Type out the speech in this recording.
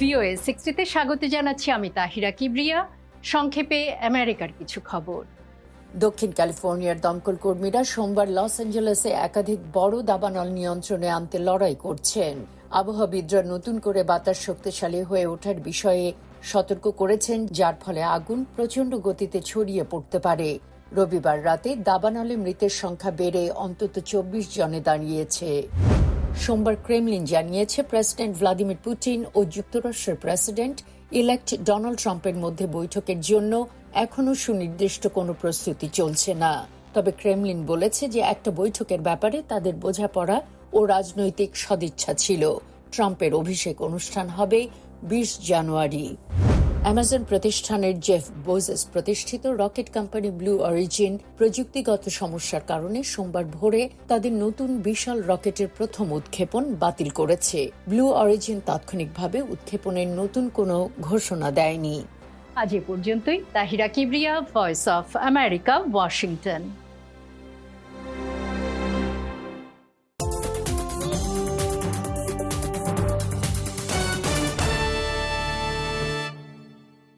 VOA সিক্সটিতে স্বাগত জানাচ্ছি আমি তাহিরা কিবরিয়া। সংক্ষেপে আমেরিকার কিছু খবর। দক্ষিণ ক্যালিফোর্নিয়ার দমকল কর্মীরা সোমবার লস অ্যাঞ্জেলেসে একাধিক বড় দাবানল নিয়ন্ত্রণে আনতে লড়াই করছেন। আবহাওয়াবিদরা নতুন করে বাতাস শক্তিশালী হয়ে ওঠার বিষয়ে সতর্ক করেছেন, যার ফলে আগুন প্রচণ্ড গতিতে ছড়িয়ে পড়তে পারে। রবিবার রাতে দাবানলে মৃতের সংখ্যা বেড়ে অন্তত চব্বিশ জনে দাঁড়িয়েছে। সোমবার ক্রেমলিন জানিয়েছে প্রেসিডেন্ট ভ্লাদিমির পুতিন ও যুক্তরাষ্ট্রের প্রেসিডেন্ট ইলেক্ট ডোনাল্ড ট্রাম্পের মধ্যে বৈঠকের জন্য এখনও সুনির্দিষ্ট কোনো প্রস্তুতি চলছে না। তবে ক্রেমলিন বলেছে যে একটা বৈঠকের ব্যাপারে তাদের বোঝাপড়া ও রাজনৈতিক সদিচ্ছা ছিল। ট্রাম্পের অভিষেক অনুষ্ঠান হবে বিশ জানুয়ারি। অ্যামাজন প্রতিষ্ঠানের জেফ বোজেস প্রতিষ্ঠিত রকেট কোম্পানি ব্লু অরিজিন প্রযুক্তিগত সমস্যার কারণে সোমবার ভোরে তাদের নতুন বিশাল রকেটের প্রথম উৎক্ষেপণ বাতিল করেছে। ব্লু অরিজিন তাৎক্ষণিকভাবে উৎক্ষেপণের নতুন কোনো ঘোষণা দেয়নি। আজ এ পর্যন্তই। Tahira Kibria voice of America Washington